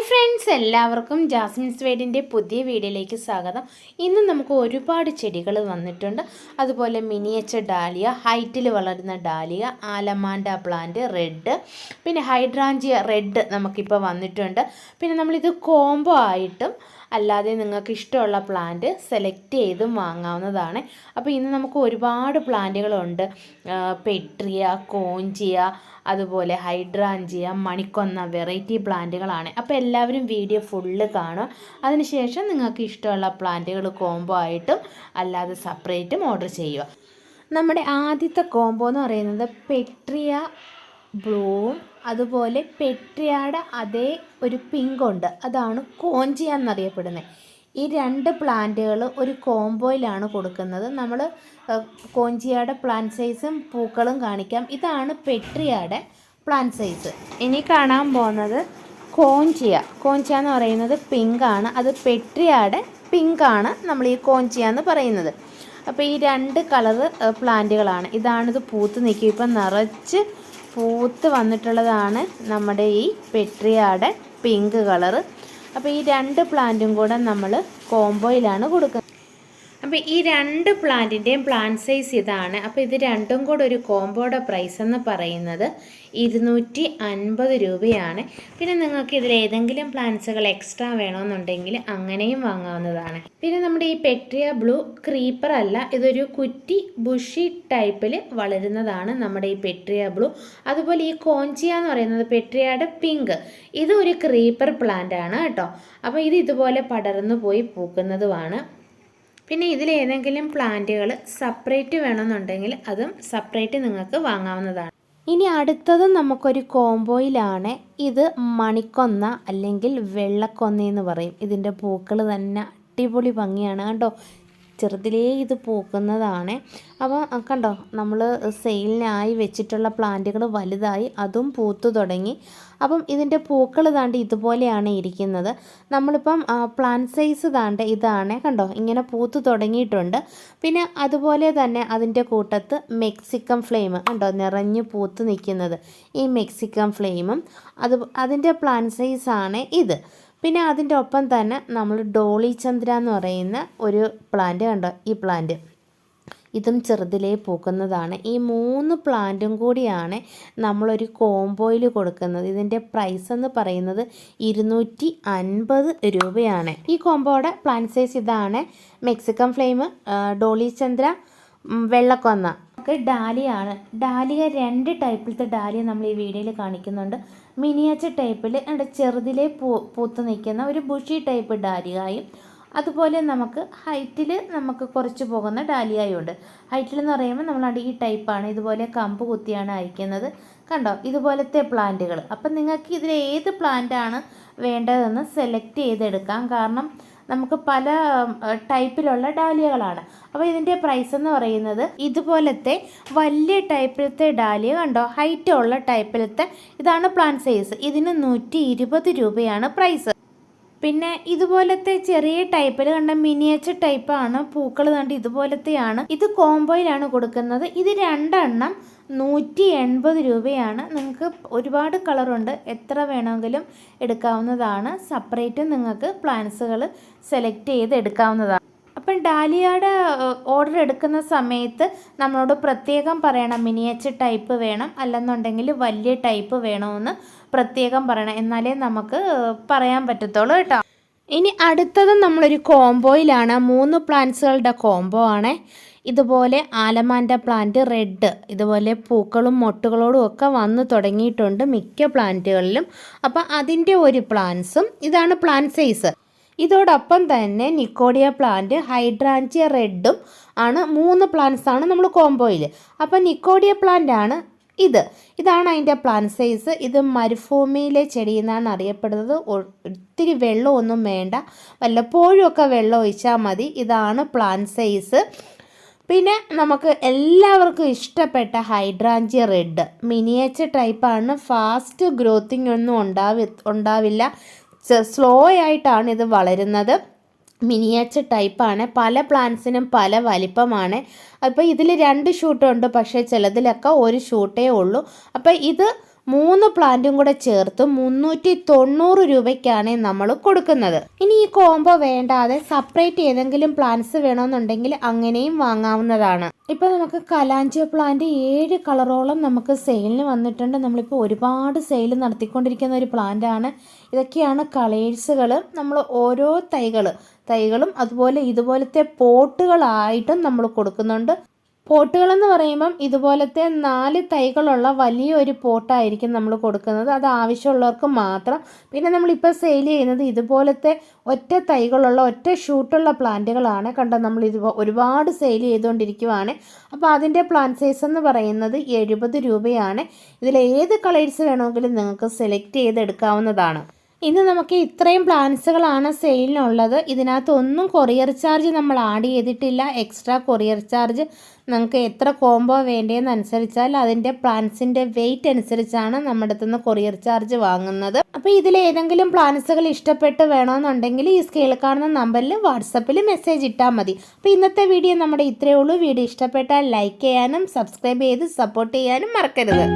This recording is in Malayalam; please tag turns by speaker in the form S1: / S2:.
S1: ഹായ് ഫ്രണ്ട്സ് എല്ലാവർക്കും ജാസ്മിൻസ് സ്വേഡിന്റെ പുതിയ വീഡിയോയിലേക്ക് സ്വാഗതം. ഇന്ന് നമുക്ക് ഒരുപാട് ചെടികൾ വന്നിട്ടുണ്ട്. അതുപോലെ മിനിയച്ച ഡാലിയ ഹൈറ്റിൽ വളരുന്ന ഡാലിയ ആലമാൻഡ പ്ലാന്റ് റെഡ് പിന്നെ ഹൈഡ്രാഞ്ചിയ റെഡ് നമുക്കിപ്പോൾ വന്നിട്ടുണ്ട്. പിന്നെ നമ്മളിത് കോംബോ ആയിട്ടും അല്ലാതെ നിങ്ങൾക്ക് ഇഷ്ടമുള്ള പ്ലാന്റ് സെലക്ട് ചെയ്തും വാങ്ങാവുന്നതാണ്. അപ്പോൾ ഇന്ന് നമുക്ക് ഒരുപാട് പ്ലാന്റുകളുണ്ട് പെട്രിയ കോഞ്ചിയ അതുപോലെ ഹൈഡ്രാഞ്ചിയ മണിക്കൊന്ന വെറൈറ്റി പ്ലാന്റുകളാണ് അപ്പോൾ എല്ലാവരും വീഡിയോ ഫുള്ള് കാണുക അതിനുശേഷം നിങ്ങൾക്ക് ഇഷ്ടമുള്ള പ്ലാന്റുകൾ കോംബോ ആയിട്ടും അല്ലാതെ സെപ്പറേറ്റും ഓർഡർ ചെയ്യുക. നമ്മുടെ ആദ്യത്തെ കോംബോ എന്ന് പറയുന്നത് പെട്രിയ ബ്ലൂവും അതുപോലെ പെട്രിയാടെ അതേ ഒരു പിങ്കുണ്ട് അതാണ് കോഞ്ചിയ എന്നറിയപ്പെടുന്നത്. ഈ രണ്ട് പ്ലാന്റുകൾ ഒരു കോംബോയിലാണ് കൊടുക്കുന്നത്. നമ്മൾ കോഞ്ചിയാടെ പ്ലാന്റ് സൈസും പൂക്കളും കാണിക്കാം. ഇതാണ് പെട്രിയാടെ പ്ലാന്റ് സൈസ്. ഇനി കാണാൻ പോകുന്നത് കോഞ്ചിയ. കോഞ്ചിയ എന്ന് പറയുന്നത് പിങ്കാണ് അത് പെട്രിയാടെ പിങ്കാണ് നമ്മൾ ഈ കോഞ്ചിയ എന്ന് പറയുന്നത്. അപ്പോൾ ഈ രണ്ട് കളറ് പ്ലാന്റുകളാണ്. ഇതാണിത് പൂത്ത് നിൽക്കും ഇപ്പം നിറച്ച് പൂത്ത് വന്നിട്ടുള്ളതാണ് നമ്മുടെ ഈ പെട്രിയാടെ പിങ്ക് കളറ്. അപ്പോൾ ഈ രണ്ട് പ്ലാന്റും കൂടെ നമ്മൾ കോംബോയിലാണ് കൊടുക്കുന്നത്. അപ്പോൾ ഈ രണ്ട് പ്ലാന്റിന്റെയും പ്ലാന്റ് സൈസ് ഇതാണ്. അപ്പോൾ ഇത് രണ്ടും കൂടെ ഒരു കോംബോയുടെ പ്രൈസ് എന്ന് പറയുന്നത് ഇരുന്നൂറ്റി അൻപത് രൂപയാണ്. പിന്നെ നിങ്ങൾക്ക് ഇതിൽ ഏതെങ്കിലും പ്ലാന്റ്സുകൾ എക്സ്ട്രാ വേണമെന്നുണ്ടെങ്കിൽ അങ്ങനെയും വാങ്ങാവുന്നതാണ്. പിന്നെ നമ്മുടെ ഈ പെട്രിയ ബ്ലൂ ക്രീപ്പർ അല്ല ഇതൊരു കുറ്റി ബുഷി ടൈപ്പിൽ വളരുന്നതാണ് നമ്മുടെ ഈ പെട്രിയ ബ്ലൂ അതുപോലെ ഈ കോഞ്ചിയ എന്ന് പറയുന്നത് പെട്രിയയുടെ പിങ്ക് ഇത് ഒരു ക്രീപ്പർ പ്ലാന്റ് ആണ് കേട്ടോ. അപ്പോൾ ഇത് ഇതുപോലെ പടർന്നു പോയി പൂക്കുന്നതുമാണ്. പിന്നെ ഇതിൽ ഏതെങ്കിലും പ്ലാന്റുകൾ സെപ്പറേറ്റ് വേണമെന്നുണ്ടെങ്കിൽ അതും സെപ്പറേറ്റ് നിങ്ങൾക്ക് വാങ്ങാവുന്നതാണ്. ഇനി അടുത്തത് നമുക്കൊരു കോംബോയിലാണ് ഇത് മണിക്കൊന്ന അല്ലെങ്കിൽ വെള്ളക്കൊന്ന എന്ന് പറയും. ഇതിന്റെ പൂക്കൾ തന്നെ അടിപൊളി ഭംഗിയാണ്. കണ്ടോ? ചെറുതിലേ ഇത് പൂക്കുന്നതാണ്. അപ്പോൾ കണ്ടോ നമ്മൾ സെയിലിനായി വെച്ചിട്ടുള്ള പ്ലാന്റുകൾ വലുതായി അതും പൂത്തു തുടങ്ങി. അപ്പം ഇതിന്റെ പൂക്കൾ താണ്ട് ഇതുപോലെയാണ് ഇരിക്കുന്നത്. നമ്മളിപ്പം പ്ലാന്റ് സൈസ് താണ്ട് ഇതാണ് കണ്ടോ ഇങ്ങനെ പൂത്ത് തുടങ്ങിയിട്ടുണ്ട്. പിന്നെ അതുപോലെ തന്നെ അതിന്റെ കൂട്ടത്ത് മെക്സിക്കൻ ഫ്ലെയിം കണ്ടോ നിറഞ്ഞു പൂത്ത് നിൽക്കുന്നത് ഈ മെക്സിക്കൻ ഫ്ലെയിമും. അത് അതിന്റെ പ്ലാന്റ് സൈസാണ് ഇത്. പിന്നെ അതിന്റെ ഒപ്പം തന്നെ നമ്മൾ ഡോളി ചന്ദ്ര എന്ന് പറയുന്ന ഒരു പ്ലാന്റ് കണ്ടോ? ഈ പ്ലാന്റ് ഇതും ചെറുതിലേ പൂക്കുന്നതാണ്. ഈ മൂന്ന് പ്ലാന്റും കൂടിയാണ് നമ്മളൊരു കോംബോയിൽ കൊടുക്കുന്നത്. ഇതിന്റെ പ്രൈസ് എന്ന് പറയുന്നത് ഇരുന്നൂറ്റി അൻപത് രൂപയാണ്. ഈ കോംബോയുടെ പ്ലാന്റ് സൈസ് ഇതാണ് മെക്സിക്കൻ ഫ്ലെയിം ഡോളി ചന്ദ്ര വെള്ളക്കൊന്ന. ഒക്കെ ഡാലിയാണ്. ഡാലിയ രണ്ട് ടൈപ്പിലത്തെ ഡാലിയ നമ്മൾ ഈ വീഡിയോയിൽ കാണിക്കുന്നുണ്ട്. മിനിയേച്ചർ ടൈപ്പിൽ അവിടെ ചെറുതിലെ പൂ പൂത്ത് നിൽക്കുന്ന ഒരു ബുഷി ടൈപ്പ് ഡാലിയായും അതുപോലെ നമുക്ക് ഹൈറ്റിൽ നമുക്ക് കുറച്ച് പോകുന്ന ഡാലിയായും ഉണ്ട്. ഹൈറ്റിൽ എന്ന് പറയുമ്പോൾ നമ്മളവിടെ ഈ ടൈപ്പാണ് ഇതുപോലെ കമ്പ് കുത്തിയാണ് അയക്കുന്നത്. കണ്ടോ? ഇതുപോലത്തെ പ്ലാന്റുകൾ. അപ്പം നിങ്ങൾക്ക് ഇതിൽ ഏത് പ്ലാന്റാണ് വേണ്ടതെന്ന് സെലക്ട് ചെയ്തെടുക്കാം. കാരണം നമുക്ക് പല ടൈപ്പിലുള്ള ഡാലിയകളാണ്. അപ്പോൾ ഇതിന്റെ പ്രൈസ് എന്ന് പറയുന്നത് ഇതുപോലത്തെ വലിയ ടൈപ്പിലത്തെ ഡാലിയ കണ്ടോ? ഹൈറ്റ് ഉള്ള ടൈപ്പിലത്തെ ഇതാണ് പ്ലാൻ സൈസ് ഇതിന് നൂറ്റി ഇരുപത് രൂപയാണ് പ്രൈസ് പിന്നെ ഇതുപോലത്തെ ചെറിയ ടൈപ്പിൽ കണ്ട മിനിയേച്ചർ ടൈപ്പാണ് പൂക്കൾ കണ്ട് ഇതുപോലത്തെയാണ്. ഇത് കോംബോയിലാണ് കൊടുക്കുന്നത്. ഇത് രണ്ടെണ്ണം നൂറ്റി എൺപത് രൂപയാണ്. നിങ്ങൾക്ക് ഒരുപാട് കളറുണ്ട്. എത്ര വേണമെങ്കിലും എടുക്കാവുന്നതാണ്. സെപ്പറേറ്റ് നിങ്ങൾക്ക് പ്ലാൻസുകൾ സെലക്ട് ചെയ്ത് എടുക്കാവുന്നതാണ്. അപ്പം ഡാലിയയുടെ ഓർഡർ എടുക്കുന്ന സമയത്ത് നമ്മളോട് പ്രത്യേകം പറയണം. മിനിയേച്ചർ ടൈപ്പ് വേണം. അല്ലെന്നുണ്ടെങ്കിൽ വലിയ ടൈപ്പ് വേണമെന്ന് പ്രത്യേകം പറയണം. എന്നാലേ നമുക്ക് പറയാൻ പറ്റത്തുള്ളൂ കേട്ടോ. ഇനി അടുത്തത് നമ്മളൊരു കോംബോയിലാണ്. മൂന്ന് പ്ലാന്റ്സുകളുടെ കോംബോ ആണ്. ഇതുപോലെ ആലമാന്റെ പ്ലാന്റ് റെഡ് ഇതുപോലെ പൂക്കളും മൊട്ടുകളോടും ഒക്കെ വന്നു തുടങ്ങിയിട്ടുണ്ട് മിക്ക പ്ലാന്റുകളിലും അപ്പം അതിന്റെ ഒരു പ്ലാന്റ്സും ഇതാണ് പ്ലാന്റ് സൈസ് ഇതോടൊപ്പം തന്നെ നിക്കോഡിയ പ്ലാന്റ് ഹൈഡ്രാഞ്ചിയ റെഡും ആണ് മൂന്ന് പ്ലാന്റ്സ് ആണ് നമ്മൾ കോംബോയിൽ അപ്പം നിക്കോഡിയ പ്ലാന്റ് ആണ് ഇത്. ഇതാണ് അതിന്റെ പ്ലാന്റ് സൈസ് ഇത് മരുഭൂമിയിലെ ചെടി എന്നാണ് അറിയപ്പെടുന്നത്. ഒത്തിരി വെള്ളമൊന്നും വേണ്ട. വല്ലപ്പോഴും ഒക്കെ വെള്ളം ഒഴിച്ചാൽ മതി. ഇതാണ് പ്ലാന്റ് സൈസ് പിന്നെ നമുക്ക് എല്ലാവർക്കും ഇഷ്ടപ്പെട്ട ഹൈഡ്രാഞ്ചിയ റെഡ്. മിനിയേച്ചർ ടൈപ്പാണ് ഫാസ്റ്റ് ഗ്രോത്തിങ് ഒന്നും ഉണ്ടാവി ഉണ്ടാവില്ല. സ്ലോ ആയിട്ടാണ് ഇത് വളരുന്നത്. മിനിയേച്ചർ ടൈപ്പാണ് പല പ്ലാന്റ്സിനും പല വലിപ്പമാണ്. അപ്പോൾ ഇതിൽ രണ്ട് ഷൂട്ടുണ്ട് പക്ഷേ ചിലതിലൊക്കെ ഒരു ഷൂട്ടേ ഉള്ളൂ. അപ്പോൾ ഇത് മൂന്ന് പ്ലാന്റും കൂടെ ചേർത്ത് മുന്നൂറ്റി തൊണ്ണൂറ് രൂപയ്ക്കാണ് നമ്മൾ കൊടുക്കുന്നത്. ഇനി ഈ കോംബോ വേണ്ടാതെ സെപ്പറേറ്റ് ഏതെങ്കിലും പ്ലാന്റ്സ് വേണമെന്നുണ്ടെങ്കിൽ അങ്ങനെയും വാങ്ങാവുന്നതാണ്. ഇപ്പൊ നമുക്ക് കലാഞ്ചിയ പ്ലാന്റ് ഏഴ് കളറോളം നമുക്ക് സെയിലിന് വന്നിട്ടുണ്ട്. നമ്മളിപ്പോൾ ഒരുപാട് സെയിൽ നടത്തിക്കൊണ്ടിരിക്കുന്ന ഒരു പ്ലാന്റ് ആണ്. ഇതൊക്കെയാണ് കളേഴ്സുകൾ നമ്മൾ ഓരോ തൈകൾ തൈകളും അതുപോലെ ഇതുപോലത്തെ പോട്ടുകളായിട്ടും നമ്മൾ കൊടുക്കുന്നുണ്ട്. പോട്ടുകളെന്ന് പറയുമ്പം ഇതുപോലത്തെ നാല് തൈകളുള്ള വലിയൊരു പോട്ടായിരിക്കും നമ്മൾ കൊടുക്കുന്നത്. അത് ആവശ്യമുള്ളവർക്ക് മാത്രം. പിന്നെ നമ്മളിപ്പോൾ സെയിൽ ചെയ്യുന്നത് ഇതുപോലത്തെ ഒറ്റ തൈകളുള്ള ഒറ്റ ഷൂട്ടുള്ള പ്ലാന്റുകളാണ്. കണ്ടോ നമ്മൾ ഇത് ഒരുപാട് സെയിൽ ചെയ്തുകൊണ്ടിരിക്കുവാണ്. അപ്പോൾ അതിന്റെ പ്ലാന്റ് സൈസ് എന്ന് പറയുന്നത് എഴുപത് രൂപയാണ്. ഇതിൽ ഏത് കളേഴ്സ് വേണമെങ്കിലും നിങ്ങൾക്ക് സെലക്ട് ചെയ്തെടുക്കാവുന്നതാണ്. ഇന്ന് നമുക്ക് ഇത്രയും പ്ലാൻസുകളാണ് സെയിലിനുള്ളത് ഇതിനകത്തൊന്നും കൊറിയർ ചാർജ് നമ്മൾ ആഡ് ചെയ്തിട്ടില്ല. എക്സ്ട്രാ കൊറിയർ ചാർജ് നമുക്ക് എത്ര കോംബോ വേണ്ടതെന്ന് അനുസരിച്ചാൽ അതിന്റെ പ്ലാൻസിന്റെ വെയിറ്റ് അനുസരിച്ചാണ് നമ്മുടെ അടുത്തുനിന്ന് കൊറിയർ ചാർജ് വാങ്ങുന്നത്. അപ്പോൾ ഇതിൽ ഏതെങ്കിലും പ്ലാൻസുകൾ ഇഷ്ടപ്പെട്ട് വേണമെന്നുണ്ടെങ്കിൽ ഈ സ്കെയിൽ കാണുന്ന നമ്പറിൽ വാട്സപ്പിൽ മെസ്സേജ് ഇട്ടാൽ മതി. അപ്പോൾ ഇന്നത്തെ വീഡിയോ നമ്മുടെ ഇത്രയേ ഉള്ളൂ. വീഡിയോ ഇഷ്ടപ്പെട്ടാൽ ലൈക്ക് ചെയ്യാനും സബ്സ്ക്രൈബ് ചെയ്ത് സപ്പോർട്ട് ചെയ്യാനും മറക്കരുത്.